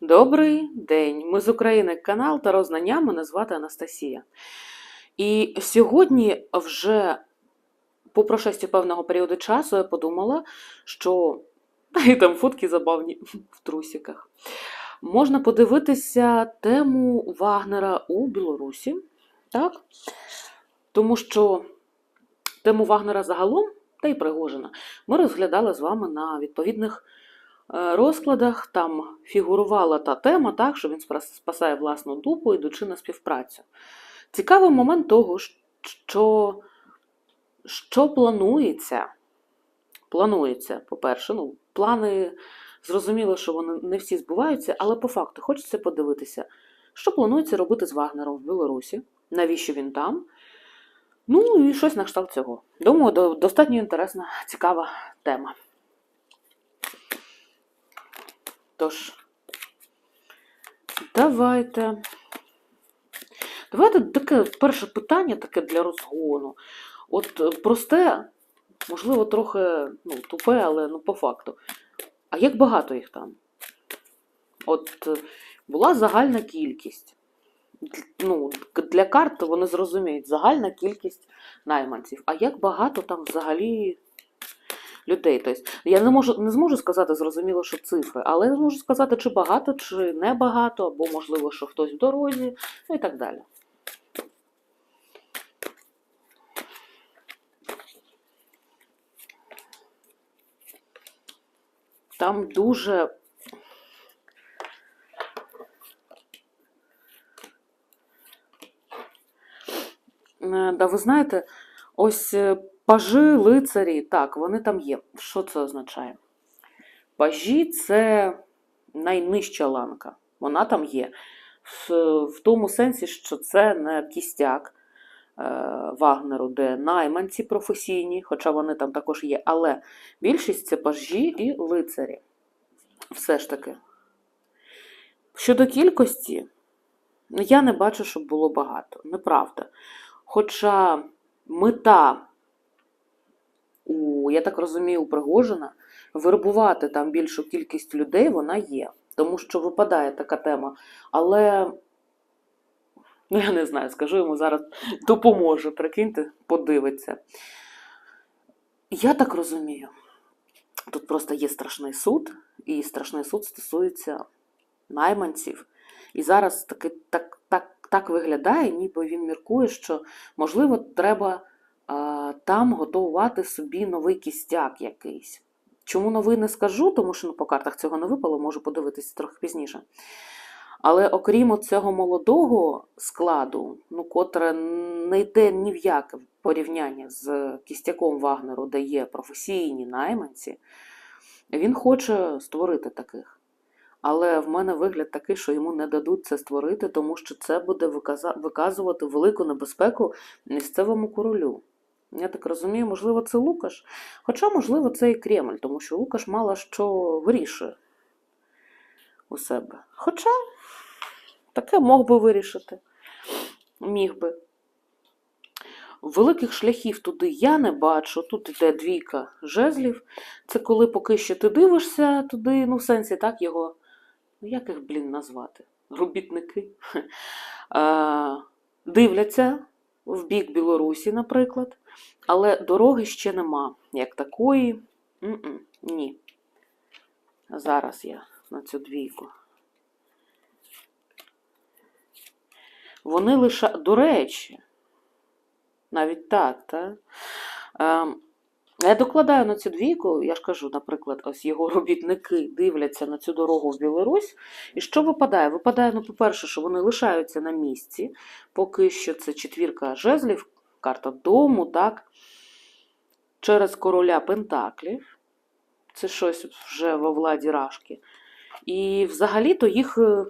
Добрий день! Ми з України канал Таро Знання, мене звати Анастасія. І сьогодні, вже по прошесті певного періоду часу, я подумала, що і там фотки забавні в трусиках. Можна подивитися тему Вагнера у Білорусі, так? Тому що тему Вагнера загалом, та й Пригожина, ми розглядали з вами на відповідних розкладах. Там фігурувала та тема, так, що він спасає власну дупу, йдучи на співпрацю. Цікавий момент того, що, що планується. Планується, по-перше, ну, плани зрозуміло, що вони не всі збуваються, але по факту хочеться подивитися, що планується робити з Вагнером в Білорусі, навіщо він там. Ну і щось на кшталт цього. Думаю, достатньо інтересна, цікава тема. Тож, давайте. Давайте таке перше питання таке для розгону. От е, просте, можливо, трохи ну, тупе, але ну, по факту. А як багато їх там? От е, була загальна кількість. Ну, для карт вони зрозуміють загальна кількість найманців. А як багато там взагалі людей? Тобто, я не можу не зможу сказати зрозуміло, що цифри, але я зможу сказати, чи багато, чи не багато, або можливо, що хтось в дорозі, ну і так далі. Там дуже. Е, Да, ви знаєте, ось пажи, лицарі, так, вони там є. Що це означає? Пажі це найнижча ланка. Вона там є. В, в тому сенсі, що це не кістяк е, Вагнеру, де найманці професійні, хоча вони там також є, але більшість це пажі і лицарі. Все ж таки. Щодо кількості, ну, я не бачу, щоб було багато. Неправда. Хоча мета, у, я так розумію, у Пригожина вербувати там більшу кількість людей, вона є. Тому що випадає така тема. Але ну, я не знаю, скажу йому зараз допоможе, прикиньте, подивиться. Я так розумію. Тут просто є страшний суд, і страшний суд стосується найманців. І зараз таки, так, так, так виглядає, ніби він міркує, що можливо треба там готувати собі новий кістяк якийсь. Чому новий не скажу, тому що ну, по картах цього не випало, можу подивитися трохи пізніше. Але окрім цього молодого складу, ну, котре не йде ні в яке порівняння з кістяком Вагнеру, де є професійні найманці, він хоче створити таких. Але в мене вигляд такий, що йому не дадуть це створити, тому що це буде виказувати велику небезпеку місцевому королю. Я так розумію, можливо, це Лукаш. Хоча, можливо, це і Кремль, тому що Лукаш мало що вирішує у себе. Хоча таке мог би вирішити. Міг би. Великих шляхів туди я не бачу. Тут йде двійка жезлів. Це коли поки що ти дивишся туди, ну, в сенсі, так, його. Ну, як їх, блін, назвати? Робітники. Дивляться в бік Білорусі, наприклад, але дороги ще нема, як такої. М-м, Ні. Зараз я на цю двійку. Вони лише, до речі, навіть так, так? Я докладаю на цю двійку, я ж кажу, наприклад, ось його робітники дивляться на цю дорогу в Білорусь. І що випадає? Випадає, ну, по-перше, що вони лишаються на місці, поки що це четвірка жезлів, карта дому, так? Через короля Пентаклів. Це щось вже во владі Рашки. І взагалі-то їх е,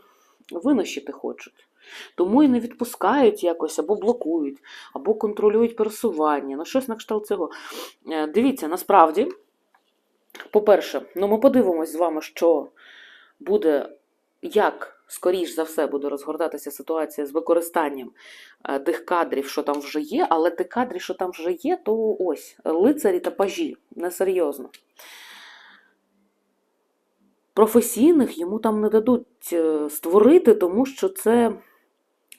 винищити хочуть. Тому і не відпускають якось, або блокують, або контролюють пересування. Ну, щось на кшталт цього. Е, Дивіться, насправді, по-перше, ну ми подивимось з вами, що буде, як скоріш за все буде розгортатися ситуація з використанням е, тих кадрів, що там вже є, але тих кадрів, що там вже є, то ось лицарі та пажі. Несерйозно. професійних йому там не дадуть е, створити, тому що це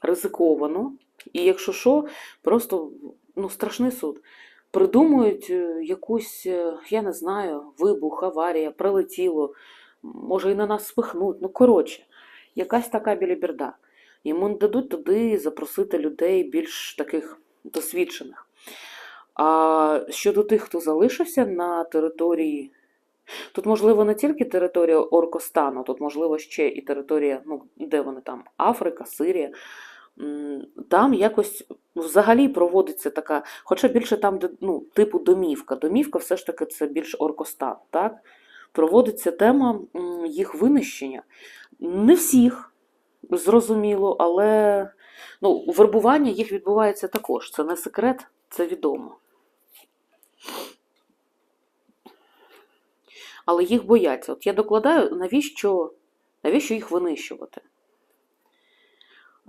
ризиковано. І якщо що, просто ну, страшний суд. Придумують е, якусь, е, я не знаю, вибух, аварія, прилетіло, може і на нас спихнуть. Ну, коротше, якась така біліберда. Йому не дадуть туди запросити людей більш таких досвідчених. А щодо тих, хто залишився на території, тут, можливо, не тільки територія Оркостану, тут, можливо, ще і територія, ну, де вони там, Африка, Сирія. Там якось взагалі проводиться така, хоча більше там, ну, типу домівка. Домівка все ж таки це більш Оркостан, так? Проводиться тема їх винищення. Не всіх, зрозуміло, але ну, вербування їх відбувається також. Це не секрет, це відомо. Але їх бояться. От я докладаю, навіщо, навіщо їх винищувати?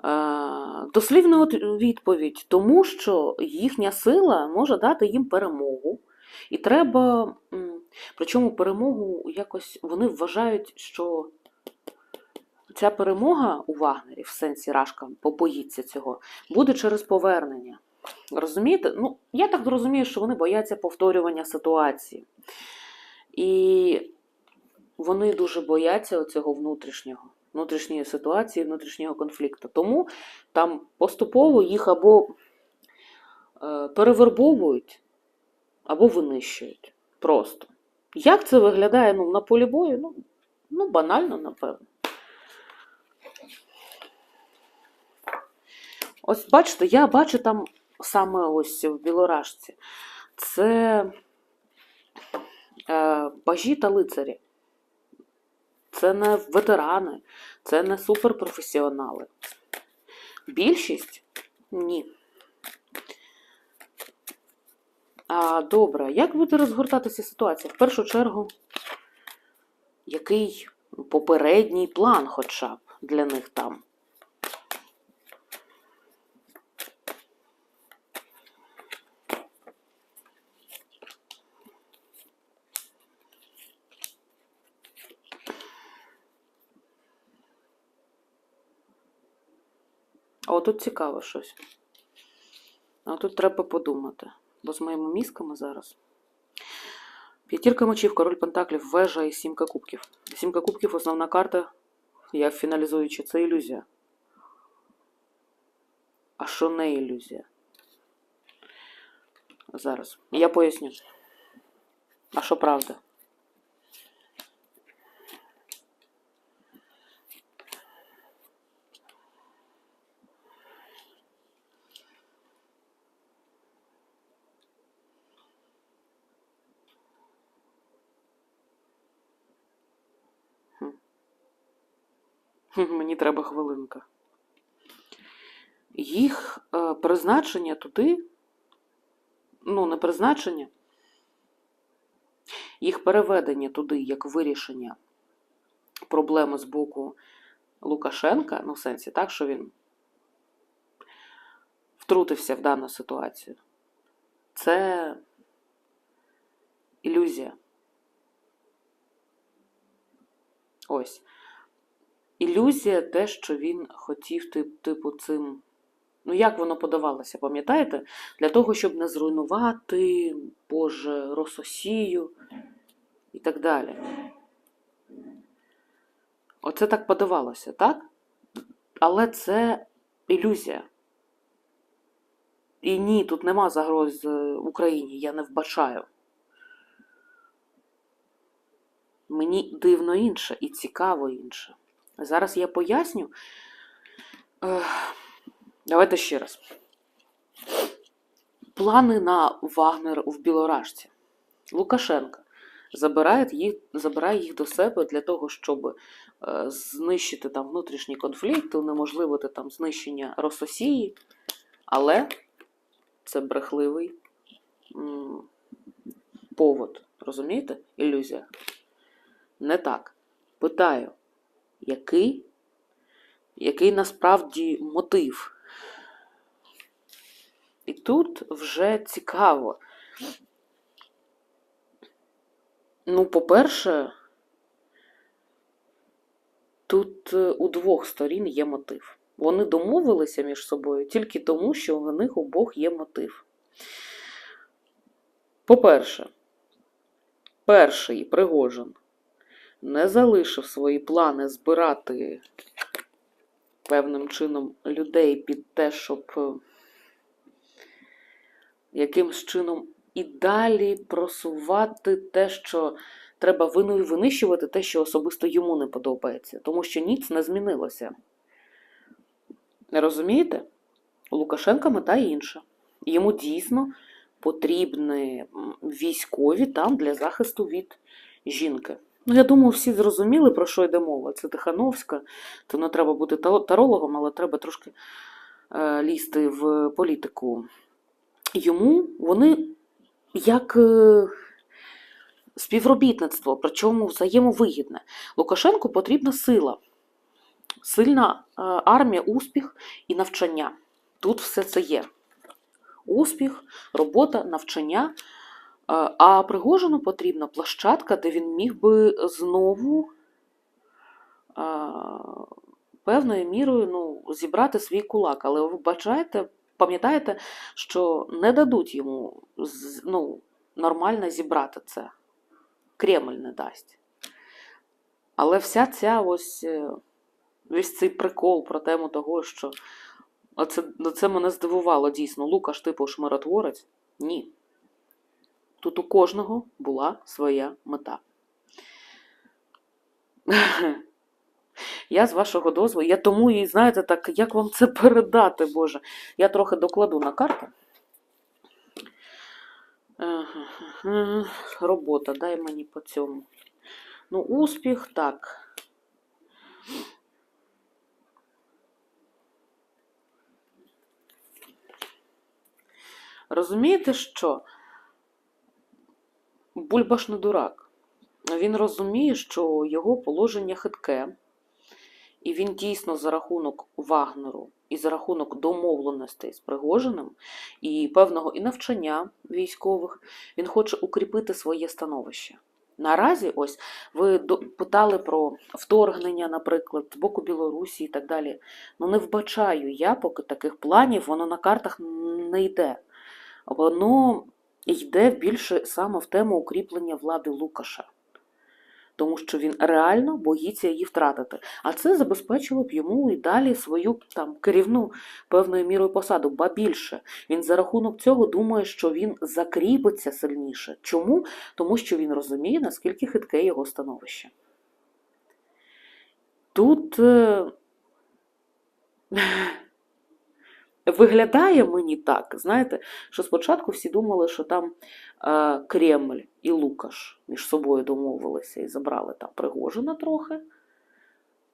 Е, Дослівна от відповідь, тому що їхня сила може дати їм перемогу. І треба, причому перемогу якось вони вважають, що ця перемога у Вагнері, в сенсі Рашка побоїться цього, буде через повернення. Розумієте? Ну, я так розумію, що вони бояться повторювання ситуації. І вони дуже бояться цього внутрішнього, внутрішньої ситуації, внутрішнього конфлікту. Тому там поступово їх або е, перевербовують, або винищують. Просто. Як це виглядає ну, на полі бою? Ну, ну, банально, напевно. Ось бачите, я бачу там саме ось в Білорашці. Це е, пажі та лицарі. Це не ветерани, це не суперпрофесіонали. Більшість ні. А, добре, як буде розгортатися ситуація? В першу чергу, який попередній план хоча б для них там? Тут цікаво щось. А тут треба подумати. Бо з моїми мізками зараз. П'ятірка мечів, король пентаклів, вежа і сімка кубків. Сімка кубків основна карта, я фіналізуючи, це ілюзія. А що не ілюзія? Зараз. Я поясню. А що правда? Мені треба хвилинка. Їх е, призначення туди, ну, не призначення, їх переведення туди як вирішення проблеми з боку Лукашенка, ну, в сенсі, так, що він втрутився в дану ситуацію. Це ілюзія. Ось. Ілюзія те, що він хотів, типу, цим. Ну, як воно подавалося, пам'ятаєте? Для того, щоб не зруйнувати, Боже, Рососію і так далі. Оце так подавалося, так? Але це ілюзія. І ні, тут нема загроз е, Україні, я не вбачаю. Мені дивно інше і цікаво інше. Зараз я поясню. Давайте ще раз. Плани на Вагнер в Білоражці. Лукашенка забирає їх, забирає їх до себе для того, щоб е, знищити там внутрішній конфлікт, унеможливити там знищення Рососії, але це брехливий повод. Розумієте? Ілюзія. Не так. Питаю, який, який насправді мотив? І тут вже цікаво. Ну, по-перше, Тут е, у двох сторін є мотив. Вони домовилися між собою тільки тому, що у них обох є мотив. По-перше, перший Пригожин не залишив свої плани збирати певним чином людей під те, щоб е, якимсь чином і далі просувати те, що треба винищувати те, що особисто йому не подобається, тому що ніц не змінилося. Розумієте? У Лукашенка мета інша. Йому дійсно потрібні військові там для захисту від жінки. Ну, я думаю, всі зрозуміли, про що йде мова. Це Тихановська, то не треба бути тарологом, але треба трошки е, лізти в політику. Йому вони як е, співробітництво, причому взаємовигідне. Лукашенку потрібна сила, сильна е, армія, успіх і навчання. Тут все це є. Успіх, робота, навчання. А Пригожину потрібна площадка, де він міг би знову певною мірою ну, зібрати свій кулак. Але ви бачаєте, пам'ятаєте, що не дадуть йому ну, нормально зібрати це. Кремль не дасть. Але вся ця ось е, весь цей прикол про тему того, що оце, ну, це мене здивувало дійсно. Лукаш, типу, ж миротворець? Ні. Тут у кожного була своя мета. Я з вашого дозволу, я тому і знаєте, так, як вам це передати, Боже. Я трохи докладу на карту. Робота, дай мені по цьому. Ну, успіх, так. Розумієте, що Бульбаш не дурак. Він розуміє, що його положення хитке, і він дійсно за рахунок Вагнеру і за рахунок домовленостей з Пригожиним і певного і навчання військових, він хоче укріпити своє становище. Наразі, ось ви питали про вторгнення, наприклад, з боку Білорусі і так далі. Ну не вбачаю я, поки таких планів, воно на картах не йде. Воно йде більше саме в тему укріплення влади Лукаша. Тому що він реально боїться її втратити. А це забезпечило б йому і далі свою там керівну певною мірою посаду. Ба більше він за рахунок цього думає, що він закріпиться сильніше. Чому? Тому що він розуміє, наскільки хитке його становище. Тут е... виглядає мені так, знаєте, що спочатку всі думали, що там е, Кремль і Лукаш між собою домовилися і забрали там Пригожина трохи.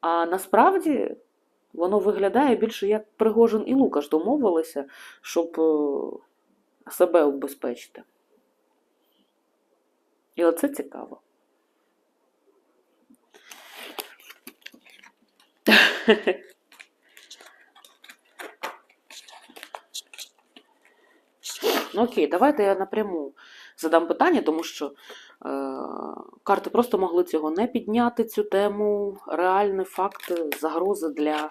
А насправді воно виглядає більше як Пригожин і Лукаш домовилися, щоб е, себе убезпечити. І оце цікаво. Ну окей, давайте я напряму задам питання, тому що е, карти просто могли цього не підняти, цю тему, реальний факт загрози для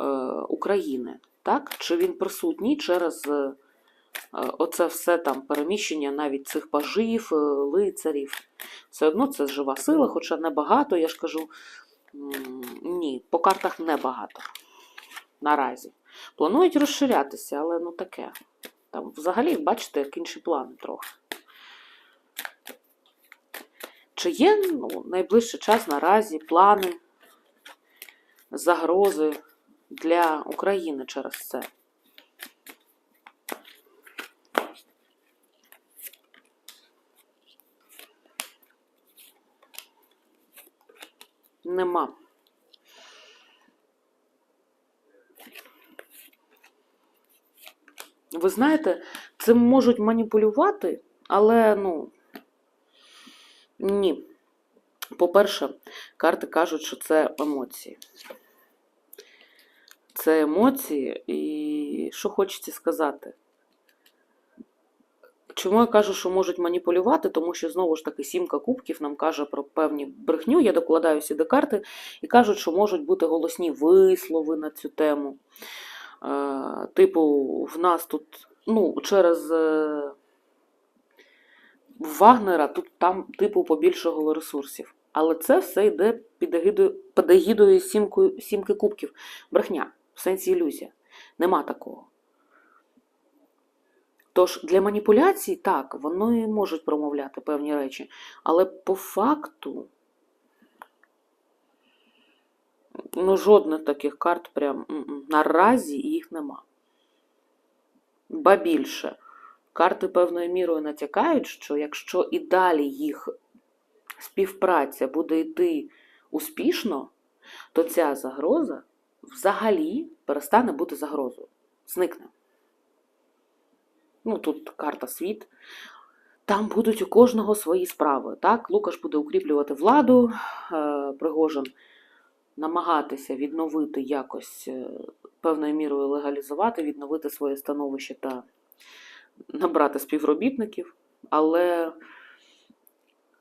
е, України. Так? Чи він присутній через е, оце все там переміщення навіть цих пажів, е, лицарів. Все одно це жива сила, хоча небагато, я ж кажу, ні, по картах небагато наразі. Планують розширятися, але ну таке. Там взагалі, бачите, як інші плани трохи. Чи є ну, найближчий час наразі плани, загрози для України через це? Нема. Ви знаєте, цим можуть маніпулювати, але ну ні. По-перше, карти кажуть, що це емоції. Це емоції, і що хочеться сказати? Чому я кажу, що можуть маніпулювати? Тому що знову ж таки сімка кубків нам каже про певні брехню. Я докладаю сюди карти і кажуть, що можуть бути голосні вислови на цю тему. Е, типу, в нас тут, ну, через е, Вагнера тут там, типу, побільшого ресурсів. Але це все йде під егідою, під егідою сімкою, сімки кубків. Брехня, в сенсі ілюзія. Нема такого. Тож для маніпуляцій так, вони можуть промовляти певні речі, але по факту ну, жодних таких карт прям наразі їх нема. Ба більше, карти певною мірою натякають, що якщо і далі їх співпраця буде йти успішно, то ця загроза взагалі перестане бути загрозою. Зникне. Ну, тут карта світ. Там будуть у кожного свої справи. Так? Лукаш буде укріплювати владу, е, Пригожин намагатися відновити якось е, певною мірою легалізувати, відновити своє становище та набрати співробітників. Але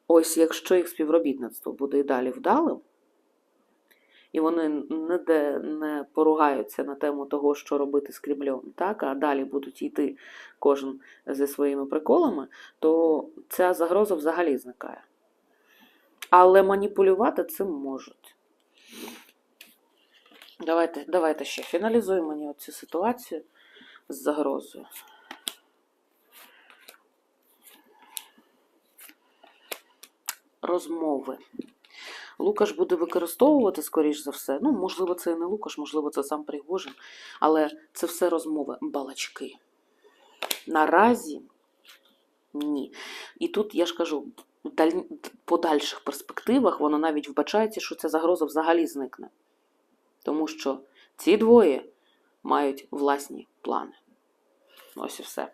ось якщо їх співробітництво буде і далі вдалим, і вони ніде не поругаються на тему того, що робити з Кремлем, так, а далі будуть йти кожен зі своїми приколами, то ця загроза взагалі зникає. Але маніпулювати цим можуть. Давайте, давайте ще фіналізуємо цю ситуацію з загрозою. Розмови. Лукаш буде використовувати, скоріш за все. Ну, можливо, це і не Лукаш, можливо, це сам Пригожин. Але це все розмови, балачки. Наразі ні. І тут я ж кажу, в подальших перспективах воно навіть вбачається, що ця загроза взагалі зникне. Тому що ці двоє мають власні плани. Ось і все.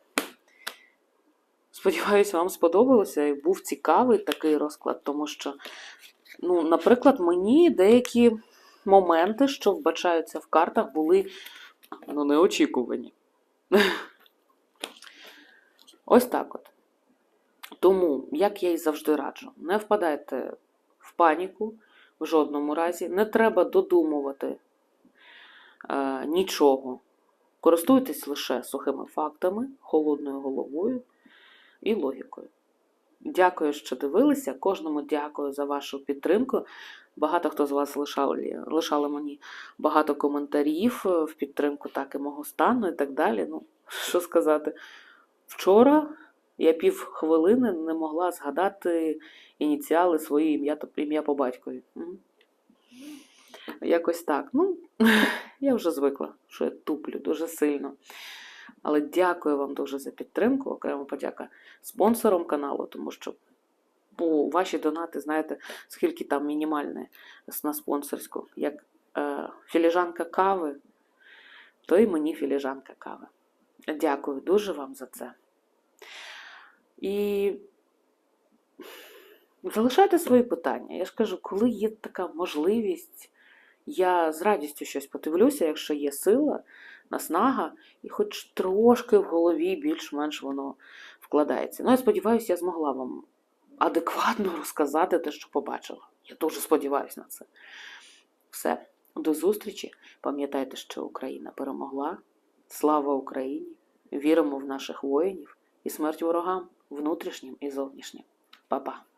Сподіваюсь, вам сподобалося і був цікавий такий розклад, тому що, ну, наприклад, мені деякі моменти, що вбачаються в картах, були ну, неочікувані. Ось так от. Тому, як я і завжди раджу, не впадайте в паніку в жодному разі, не треба додумувати нічого. Користуйтесь лише сухими фактами, холодною головою і логікою. Дякую, що дивилися. Кожному дякую за вашу підтримку. Багато хто з вас лишали, лишали мені багато коментарів е, в підтримку так і мого стану і так далі. Ну, що сказати, вчора я пів хвилини не могла згадати ініціали своє ім'я ім'я по батькові. Якось так. Ну, я вже звикла, що я туплю дуже сильно. Але дякую вам дуже за підтримку. Окремо подяка спонсорам каналу, тому що по ваші донати, знаєте, скільки там мінімальне на спонсорську, як е, філіжанка кави, то і мені філіжанка кави. Дякую дуже вам за це. І залишайте свої питання. Я ж кажу, коли є така можливість, я з радістю щось подивлюся, якщо є сила, наснага, і хоч трошки в голові більш-менш воно вкладається. Ну, я сподіваюся, я змогла вам адекватно розказати те, що побачила. Я дуже сподіваюся на це. Все, до зустрічі. Пам'ятайте, що Україна перемогла. Слава Україні! Віримо в наших воїнів і смерть ворогам, внутрішнім і зовнішнім. Па-па!